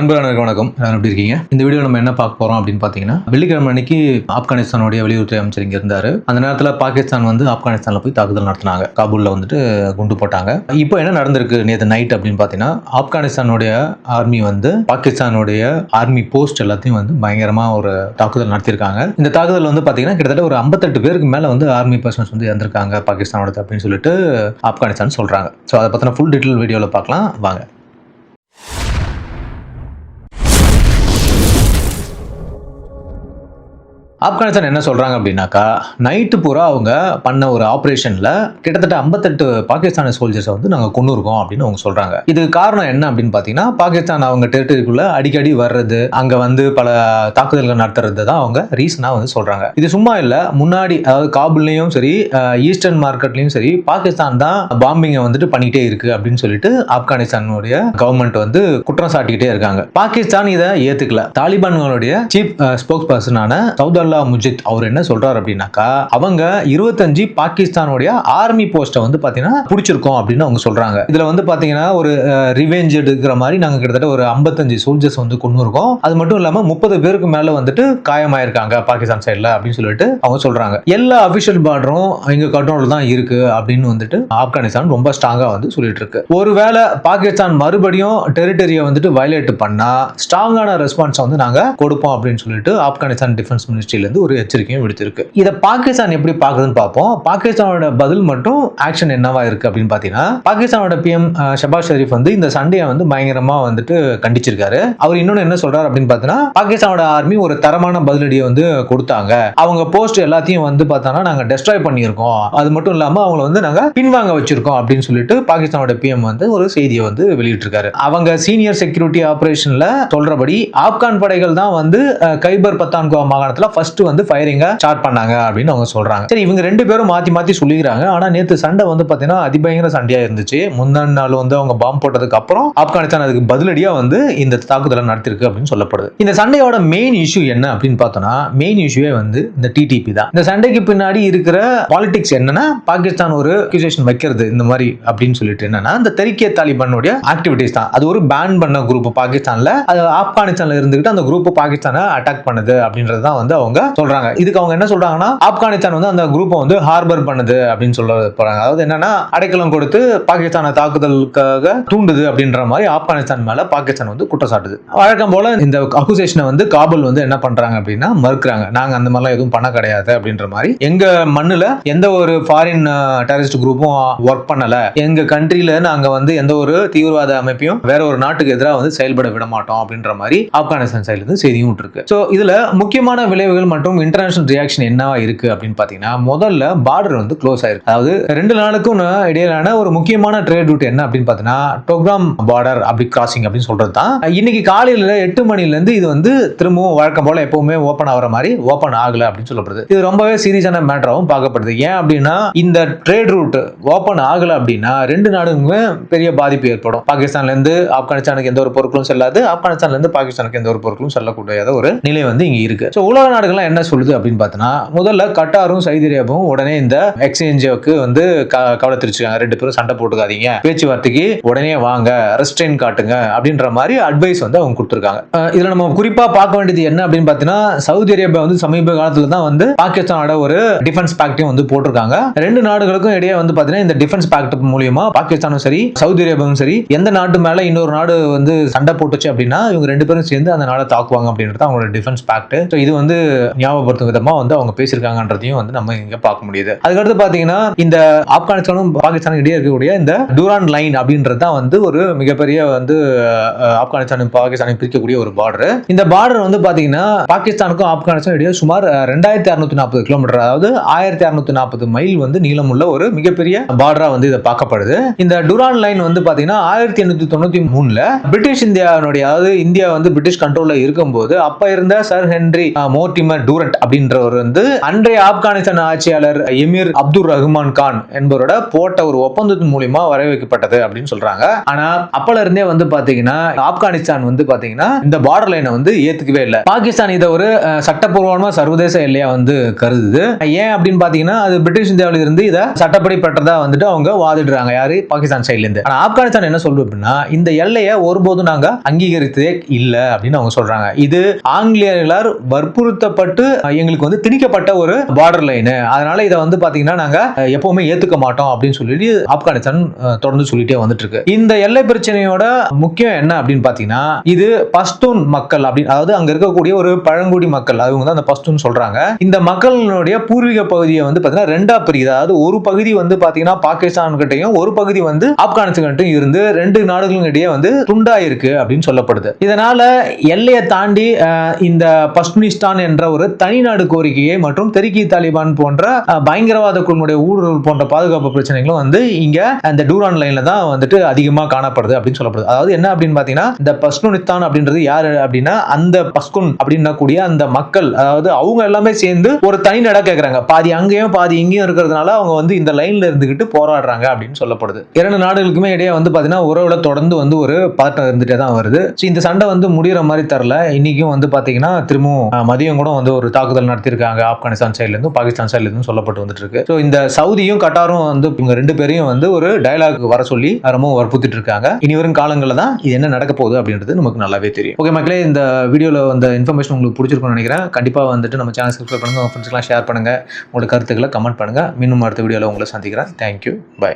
நண்பர்களுக்கு வணக்கம். எல்லாரும் எப்படி இருக்கீங்க? இந்த வீடியோ நம்ம என்ன பார்க்க போறோம் அப்படின்னு பார்த்தீங்கன்னா வெள்ளிக்கிழமை அன்னைக்கு ஆப்கானிஸ்தானுடைய வெளியுறவுத்துறை அமைச்சர் இங்க இருந்தாரு. அந்த நேரத்தில் பாகிஸ்தான் வந்து ஆப்கானிஸ்தான்ல போய் தாக்குதல் நடத்தினாங்க. காபூல்ல வந்துட்டு குண்டு போட்டாங்க. இப்போ என்ன நடந்திருக்கு நேற்று நைட் அப்படின்னு பார்த்தீங்கன்னா ஆப்கானிஸ்தானுடைய ஆர்மி வந்து பாகிஸ்தானுடைய ஆர்மி போஸ்ட் எல்லாத்தையும் வந்து பயங்கரமா ஒரு தாக்குதல் நடத்தியிருக்காங்க. இந்த தாக்குதல் வந்து பார்த்தீங்கன்னா கிட்டத்தட்ட ஒரு ஐம்பத்தெட்டு பேருக்கு மேல வந்து ஆர்மி பர்சன்ஸ் வந்து இறந்திருக்காங்க பாகிஸ்தானோட அப்படின்னு சொல்லிட்டு ஆப்கானிஸ்தான் சொல்றாங்க. ஸோ அதை பத்தின ஃபுல் டீட்டெயில் வீடியோவில் பார்க்கலாம். வாங்க. ஆப்கானிஸ்தான் என்ன சொல்கிறாங்க அப்படின்னாக்கா நைட்டு பூரா அவங்க பண்ண ஒரு ஆப்ரேஷனில் கிட்டத்தட்ட ஐம்பத்தெட்டு பாகிஸ்தானி சோல்ஜர்ஸை வந்து நாங்கள் கொண்டு இருக்கோம் அப்படின்னு அவங்க சொல்கிறாங்க இதுக்கு காரணம் என்ன அப்படின்னு பார்த்தீங்கன்னா பாகிஸ்தான் அவங்க டெரிட்டரிக்குள்ளே அடிக்கடி வர்றது அங்கே வந்து பல தாக்குதல்கள் நடத்துறது தான் அவங்க ரீசனாக வந்து சொல்கிறாங்க இது சும்மா இல்லை முன்னாடி அதாவது காபுல்லையும் சரி ஈஸ்டர்ன் மார்க்கெட்லையும் சரி பாகிஸ்தான் தான் பாம்பிங்கை வந்துட்டு பண்ணிட்டே இருக்கு அப்படின்னு சொல்லிட்டு ஆப்கானிஸ்தானுடைய கவர்மெண்ட் வந்து குற்றம் சாட்டிக்கிட்டே இருக்காங்க. பாகிஸ்தான் இதை ஏற்றுக்கல தாலிபான்களுடைய சீஃப் ஸ்போக்ஸ் பர்சனான சவுத் அப்துல்லா முஜித் அவர் என்ன சொல்றாரு அப்படின்னாக்கா அவங்க இருபத்தஞ்சு பாகிஸ்தானுடைய ஆர்மி போஸ்ட்டை வந்து பார்த்தீங்கன்னா பிடிச்சிருக்கோம் அப்படின்னு அவங்க சொல்றாங்க. இதுல வந்து பார்த்தீங்கன்னா ஒரு ரிவெஞ்ச் எடுக்கிற மாதிரி நாங்கள் கிட்டத்தட்ட ஒரு ஐம்பத்தஞ்சு சோல்ஜர்ஸ் வந்து கொண்டு இருக்கோம் அது மட்டும் இல்லாமல் முப்பது பேருக்கு மேலே வந்துட்டு காயமாயிருக்காங்க பாகிஸ்தான் சைடில் அப்படின்னு சொல்லிட்டு அவங்க சொல்றாங்க. எல்லா அபிஷியல் பார்டரும் இங்கே கண்ட்ரோல் தான் இருக்கு அப்படின்னு வந்துட்டு ஆப்கானிஸ்தான் ரொம்ப ஸ்ட்ராங்காக வந்து சொல்லிட்டு இருக்கு. ஒருவேளை பாகிஸ்தான் மறுபடியும் டெரிட்டரியை வந்துட்டு வயலேட் பண்ணா ஸ்ட்ராங்கான ரெஸ்பான்ஸ் வந்து நாங்கள் கொடுப்போம் அப்படின்னு சொல்லிட்டு ஆப்கானிஸ்தான் டிஃபென்ஸ் மினிஸ்ட்ரி இருந்து ஒரு எச்சரிக்கையும் விடுத்திருக்கு. இதை பாகிஸ்தான் எப்படி பாக்குதுன்னு பார்ப்போம். பாகிஸ்தானோட பதில் மட்டும் ஆக்ஷன் என்னவா இருக்கு அப்படின்னு பாத்தீங்கன்னா பாகிஸ்தானோட பிஎம் ஷபாஸ் ஷெரீஃப் வந்து இந்த சண்டையை வந்து பயங்கரமா வந்துட்டு கண்டிச்சிருக்காரு. அவர் இன்னொன்னு என்ன சொல்றாரு அப்படின்னு பார்த்தீங்கன்னா பாகிஸ்தானோட ஆர்மி ஒரு தரமான பதிலடியை வந்து கொடுத்தாங்க. அவங்க போஸ்ட் எல்லாத்தையும் வந்து பார்த்தோன்னா நாங்க டெஸ்ட்ராய் பண்ணியிருக்கோம். அது மட்டும் இல்லாம அவங்கள வந்து நாங்க பின்வாங்க வச்சிருக்கோம் அப்படின்னு சொல்லிட்டு பாகிஸ்தானோட பிஎம் வந்து ஒரு செய்தியை வந்து வெளியிட்டிருக்காரு. அவங்க சீனியர் செக்யூரிட்டி ஆபரேஷன்ல சொல்றபடி ஆப்கான் படைகள் தான் வந்து கைபர் பத்தான்கோ மாகாணத்துல ஃபர்ஸ்ட் வந்து ஃபயரிங்க ஸ்டார்ட் பண்ணாங்க அப்படின்னு அவங்க சொல்றாங்க. சரி இவங்க ரெண்டு பேரும் மாத்தி மாத்தி சொல்லிக்கிறாங்க. ஆனா நேத்து சண்டை வந்து பாத்தீங்கன்னா அதிபயங்கர சண்டையா இருந்துச்சு. முந்தின நாள் வந்து அவங்க பாம்பு போட்டதுக்கு அப்புறம் ஆப்கானிஸ்தான் அதுக்கு பதிலடியா வந்து இந்த தாக்குதலை நடத்திருக்கு அப்படின்னு சொல்லப்படுது. இந்த சண்டையோட மெயின் இஷ்யூ என்ன அப்படின்னு பார்த்தோம்னா மெயின் இஷ்யூவே வந்து இந்த டிடிபி தான். இந்த சண்டைக்கு பின்னாடி இருக்கிற பாலிடிக்ஸ் என்னன்னா பாகிஸ்தான் ஒரு அக்யூசேஷன் வைக்கிறது இந்த மாதிரி அப்படின்னு சொல்லிட்டு என்னன்னா இந்த தெற்கே தாலிபானுடைய ஆக்டிவிட்டிஸ் தான். அது ஒரு பேன் பண்ண குரூப் பாகிஸ்தான்ல. அது ஆப்கானிஸ்தான்ல இருந்துகிட்டு அந்த குரூப் பாகிஸ்தானை அட்டாக் பண்ணுது அப்படின்றது தான் வந்து அவங்க சொல்றாங்க. இதுக்கு அவங்க என்ன சொல்றாங்கன்னா ஆப்கானிஸ்தான் வந்து அந்த குரூப்பை வந்து ஹார்பர் பண்ணுது அப்படின்னு சொல்ல போறாங்க. அதாவது என்னன்னா அடைக்கலம் கொடுத்து பாகிஸ்தானை தாக்குதலுக்காக தூண்டுது அப்படின்ற மாதிரி ஆப்கானிஸ்தான் மேல பாகிஸ்தான் வந்து குற்றம் சாட்டுது வழக்கம் போல இந்த அக்குசேஷனை வந்து காபூல் வந்து என்ன பண்றாங்க அப்படின்னா மறுக்கிறாங்க. நாங்க அந்த மாதிரிலாம் எதுவும் பண்ண கிடையாது அப்படின்ற மாதிரி. எங்க மண்ணுல எந்த ஒரு ஃபாரின் டெரரிஸ்ட் குரூப்பும் ஒர்க் பண்ணல. எங்க கண்ட்ரில நாங்க வந்து எந்த ஒரு தீவிரவாத அமைப்பையும் வேற ஒரு நாட்டுக்கு எதிராக வந்து செயல்பட விட மாட்டோம் அப்படின்ற மாதிரி ஆப்கானிஸ்தான் சைடுல இருந்து செய்தியும் இருக்கு ஸோ இதுல முக்கியமான விளைவுகள் மற்றும் இன்டர்நேஷனல் ரியாக்ஷன் என்னவா இருக்கு அப்படின்னு பாத்தீங்கன்னா முதல்ல பார்டர் வந்து க்ளோஸ் ஆயிருக்கு. அதாவது ரெண்டு நாளுக்கும் இடையிலான ஒரு முக்கியமான ட்ரேட் ரூட் என்ன அப்படின்னு பாத்தீங்கன்னா டோக்ராம் பார்டர் அப்படி கிராசிங் அப்படின்னு சொல்றது தான் இன்னைக்கு காலையில எட்டு மணில இருந்து இது வந்து திரும்பவும் வழக்கம் போல எப்பவுமே ஓப்பன் ஆகிற மாதிரி ஓப்பன் ஆகல அப்படின்னு சொல்லப்படுது. இது ரொம்பவே சீரியஸான மேட்டராகவும் பார்க்கப்படுது. ஏன் அப்படின்னா இந்த ட்ரேட் ரூட் ஓப்பன் ஆகல அப்படின்னா ரெண்டு நாடுகளுமே பெரிய பாதிப்பு ஏற்படும். பாகிஸ்தான்ல இருந்து ஆப்கானிஸ்தானுக்கு எந்த ஒரு பொருட்களும் செல்லாது ஆப்கானிஸ்தான்ல இருந்து பாகிஸ்தானுக்கு எந்த ஒரு பொருட்களும் செல்லக்கூடிய ஒரு நிலை வந்து இங்க இருக்கு. ஸோ உலக நாடுகள்லாம் என்ன சொல்லுது அப்படின்னு பார்த்தோன்னா முதல்ல கட்டாரும் சவுதி உடனே இந்த எக்ஸ்சேஞ்சுக்கு வந்து க- கவலை ரெண்டு பேரும் சண்டை போட்டுக்காதீங்க. பேச்சுவார்த்தைக்கு உடனே வாங்க ரெஸ்ட்ரெயின் காட்டுங்க அப்படின்ற மாதிரி அட்வைஸ் வந்து அவங்க கொடுத்துருக்காங்க. இதில் இதுல நம்ம குறிப்பா பார்க்க வேண்டியது என்ன அப்படின்னு பார்த்தீங்கன்னா சவுதி அரேபியா வந்து சமீப காலத்துல தான் வந்து பாகிஸ்தானோட ஒரு டிஃபென்ஸ் பேக்டையும் வந்து போட்டிருக்காங்க. ரெண்டு நாடுகளுக்கும் இடையே வந்து பார்த்தீங்கன்னா இந்த டிஃபென்ஸ் பேக்ட் மூலியமா பாகிஸ்தானும் சரி சவுதி அரேபியாவும் சரி எந்த நாட்டு மேல இன்னொரு நாடு வந்து சண்டை போட்டுச்சு அப்படின்னா இவங்க ரெண்டு பேரும் சேர்ந்து அந்த நாடை தாக்குவாங்க அப்படின்றது அவங்களோட டிஃபென்ஸ் பேக்ட் இது வந்து ஞாபகப்படுத்தும் விதமா வந்து அவங்க பேசியிருக்காங்கன்றதையும் வந்து நம்ம இங்க பார்க்க முடியுது. அதுக்கடுத்து பாத்தீங்கன்னா இந்த ஆப்கானிஸ்தானும் பாகிஸ்தானும் இடையே இருக்கக்கூடிய இந்த டூரான் லைன் அப்படின்றது தான் வந்து ஒரு மிகப்பெரிய வந்து ஆப்கானிஸ்தானும் பாகிஸ்தானையும் பிரிக்கக்கூடிய ஒரு பார்டர் இந்த பார்டர் வந்து பாத்தீங்கன்னா பாகிஸ்தானுக்கும் ஆப்கானிஸ்தான் இடையே சுமார் ரெண்டாயிரத்தி அறுநூத்தி நாற்பது கிலோமீட்டர் அதாவது ஆயிரத்தி அறுநூத்தி நாற்பது மைல் வந்து நீளமுள்ள ஒரு மிகப்பெரிய பார்டரா வந்து இதை பார்க்கப்படுது. இந்த டூரான் லைன் வந்து பாத்தீங்கன்னா ஆயிரத்தி எண்ணூத்தி தொண்ணூத்தி மூணுல பிரிட்டிஷ் இந்தியாவினுடைய அதாவது இந்தியா வந்து பிரிட்டிஷ் கண்ட்ரோல்ல இருக்கும்போது அப்ப இருந்த sir Henry ah, Mortimer Vladimir Durand அப்படின்றவர் வந்து அன்றைய ஆப்கானிஸ்தான் ஆட்சியாளர் எமீர் அப்துல் ரஹ்மான் கான் என்பவரோட போட்ட ஒரு ஒப்பந்தத்தின் மூலியமா வர வைக்கப்பட்டது அப்படின்னு சொல்றாங்க. ஆனா அப்பல இருந்தே வந்து பாத்தீங்கன்னா ஆப்கானிஸ்தான் வந்து பாத்தீங்கன்னா இந்த பார்டர் லைனை வந்து ஏத்துக்கவே இல்லை. பாகிஸ்தான் இதை ஒரு சட்டப்பூர்வமா சர்வதேச எல்லையா வந்து கருதுது. ஏன் அப்படின்னு பாத்தீங்கன்னா அது பிரிட்டிஷ் இந்தியாவில இருந்து இதை சட்டப்படி பெற்றதா வந்துட்டு அவங்க வாதிடுறாங்க. யாரு? பாகிஸ்தான் சைட்ல இருந்து. ஆனா ஆப்கானிஸ்தான் என்ன சொல்றது அப்படின்னா இந்த எல்லையை ஒருபோதும் நாங்க அங்கீகரித்ததே இல்லை அப்படின்னு அவங்க சொல்றாங்க. இது ஆங்கிலேயர்களால் வற்புறுத்த அஹ், எங்களுக்கு வந்து திணிக்கப்பட்ட ஒரு பார்டர் லைனு அதனால இதை வந்து பாத்தீங்கன்னா நாங்க எப்பவுமே ஏத்துக்க மாட்டோம் அப்படின்னு சொல்லிட்டு ஆப்கானிஸ்தான் தொடர்ந்து சொல்லிட்டே வந்துட்டு இருக்கு இந்த எல்லை பிரச்சனையோட முக்கியம் என்ன அப்படின்னு பாத்தீங்கன்னா இது பஸ்தூன் மக்கள் அப்படின்னு அதாவது அங்க இருக்கக்கூடிய ஒரு பழங்குடி மக்கள் அவங்க தான் அந்த பஸ்தூன் சொல்றாங்க. இந்த மக்களுடைய பூர்வீக பகுதியை வந்து பாத்தீங்கன்னா ரெண்டா பிரியுது அதாவது ஒரு பகுதி வந்து பாத்தீங்கன்னா பாகிஸ்தான் கிட்டையும் ஒரு பகுதி வந்து ஆப்கானிஸ்தான் இருந்து ரெண்டு நாடுகளுக்கு இடையே வந்து துண்டா இருக்கு அப்படின்னு சொல்லப்படுது. இதனால எல்லையை தாண்டி இந்த பஷ்மினிஸ்தான் என்ற ஒரு தனிநாடு கோரிக்கையை மற்றும் தெருக்கி தாலிபான் போன்ற பயங்கரவாத குழுனுடைய ஊடுருவல் போன்ற பாதுகாப்பு பிரச்சனைகளும் வந்து இங்க அந்த டூரான் லைன்ல தான் வந்துட்டு அதிகமாக காணப்படுது அப்படின்னு சொல்லப்படுது. அதாவது என்ன அப்படின்னு பாத்தீங்கன்னா இந்த பஷ்னுனிஸ்தான் அப்படின்றது யாரு அப்படின்னா அந்த பஸ்குன் அப்படின்னா கூடிய அந்த மக்கள் அதாவது அவங்க எல்லாமே சேர்ந்து ஒரு தனி நட கேட்கறாங்க பாதி அங்கேயும் பாதி இங்கேயும் இருக்கிறதுனால அவங்க வந்து இந்த லைன்ல இருந்துகிட்டு போராடுறாங்க அப்படின்னு சொல்லப்படுது. இரண்டு நாடுகளுக்குமே இடையே வந்து பாத்தீங்கன்னா உறவுல தொடர்ந்து வந்து ஒரு பதட்டம் இருந்துட்டே தான் வருது. ஸோ இந்த சண்டை வந்து முடிகிற மாதிரி தரல இன்னைக்கும் வந்து பாத்தீங்கன்னா திரும்பவும் மதியம் கூட வந்து ஒரு தாக்குதல் நடத்தியிருக்காங்க ஆப்கானிஸ்தான் சைட்லேருந்து பாகிஸ்தான் சைட்லேருந்து சொல்லப்பட்டு வந்துட்டு இருக்கு ஸோ இந்த சவுதியும் கட்டாரும் வந்து இவங்க ரெண்டு பேரையும் வந்து ஒரு டயலாக் வர சொல்லி ரொம்ப வற்புறுத்திட்டு இருக்காங்க. இனி வரும் காலங்களில் தான் இது என்ன நடக்க போகுது அப்படின்றது நமக்கு நல்லாவே தெரியும். ஓகே மக்களே இந்த வீடியோவில் வந்த இன்ஃபர்மேஷன் உங்களுக்கு பிடிச்சிருக்கும்னு நினைக்கிறேன். கண்டிப்பாக வந்துட்டு நம்ம சேனல் சப்ஸ்கிரைப் பண்ணுங்க உங்கள் ஃப்ரெண்ட்ஸ்லாம் ஷேர் பண்ணுங்கள் உங்களோட கருத்துக்களை கமெண்ட் பண்ணுங்க. மீண்டும் அடுத்த வீடியோவில் உங்களை சந்திக்கிறேன். Thank you bye